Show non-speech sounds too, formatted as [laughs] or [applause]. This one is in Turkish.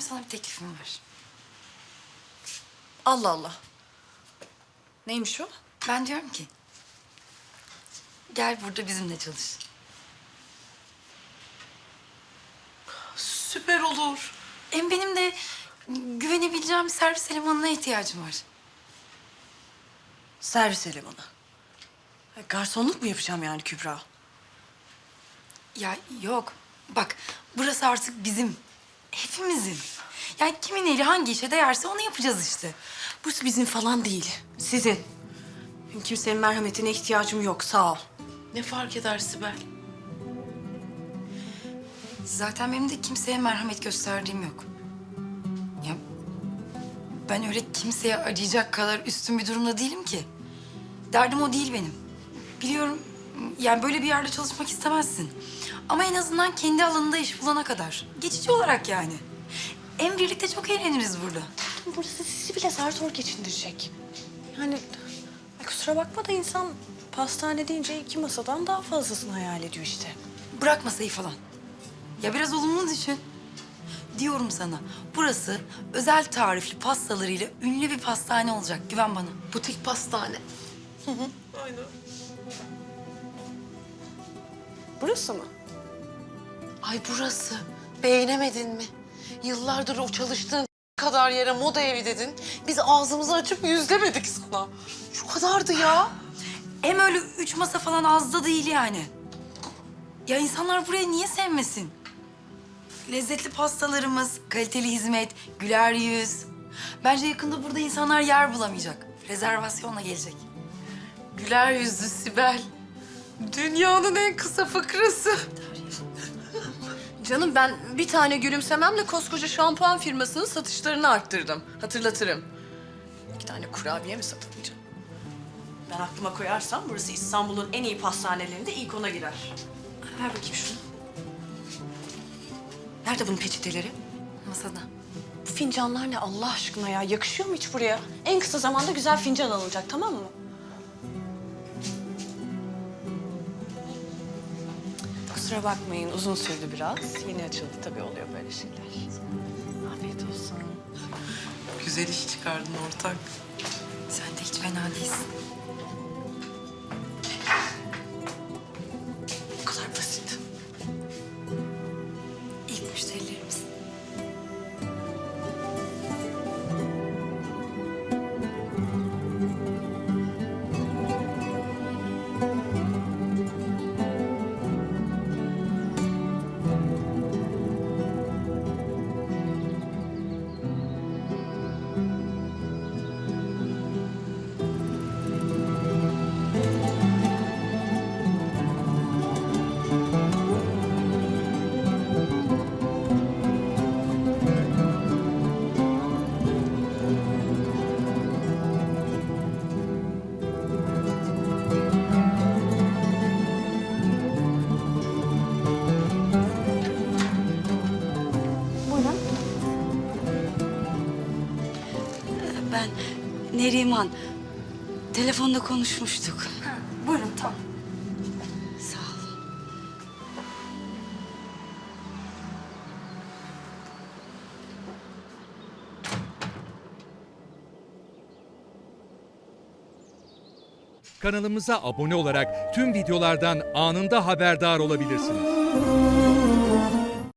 benim sana bir teklifim var. Allah Allah. Neymiş o? Ben diyorum ki... Gel burada bizimle çalış. Süper olur. Hem benim de güvenebileceğim bir servis elemanına ihtiyacım var. Servis elemanı. Garsonluk mu yapacağım yani Kübra? Ya yok. Bak burası artık bizim. Hepimizin. Yani kimin eli hangi işe değerse onu yapacağız işte. Burası bizim falan değil. Sizin. Benim kimsenin merhametine ihtiyacım yok. Sağ ol. Ne fark eder Sibel? Zaten benim de kimseye merhamet gösterdiğim yok. Ya ben öyle kimseye acıyacak kadar üstün bir durumda değilim ki. Derdim o değil benim. Biliyorum yani böyle bir yerde çalışmak istemezsin. Ama en azından kendi alanında iş bulana kadar. Geçici olarak yani. Hem birlikte çok eğleniriz burada. Burası sizi bile zar zor geçindirecek. Yani ay kusura bakma da insan pastane deyince iki masadan daha fazlasını hayal ediyor işte. Bırak masayı falan. Ya biraz olumlu düşün. Diyorum sana burası özel tarifli pastalarıyla ünlü bir pastane olacak. Güven bana. Butik pastane. Burası mı? Ay burası. Beğenemedin mi? Yıllardır o çalıştığın [laughs] kadar yere moda evi dedin. Biz ağzımızı açıp yüzlemedik sana. Şu kadardı ya. Hem öyle üç masa falan az da değil yani. Ya insanlar burayı niye sevmesin? Lezzetli pastalarımız, kaliteli hizmet, güler yüz. Bence yakında burada insanlar yer bulamayacak. Rezervasyonla gelecek. Güler yüzlü Sibel. Dünyanın en kısa fıkrası. Canım ben bir tane gülümsememle koskoca şampuan firmasının satışlarını arttırdım. Hatırlatırım. İki tane kurabiye mi satılacak? Ben aklıma koyarsam burası İstanbul'un en iyi pastanelerinde ilk ona girer. Ver bakayım şunu. Nerede bunun peçeteleri? Masada. Bu fincanlar ne Allah aşkına ya? Yakışıyor mu hiç buraya? En kısa zamanda güzel fincan alınacak tamam mı? Kusura bakmayın uzun sürdü biraz. Yeni açıldı tabii oluyor böyle şeyler. Afiyet olsun. Güzel iş çıkardın ortak. Sen de hiç fena değilsin. Ben Neriman. Telefonda konuşmuştuk. Buyurun tamam. Sağ ol. Kanalımıza abone olarak tüm videolardan anında haberdar olabilirsiniz.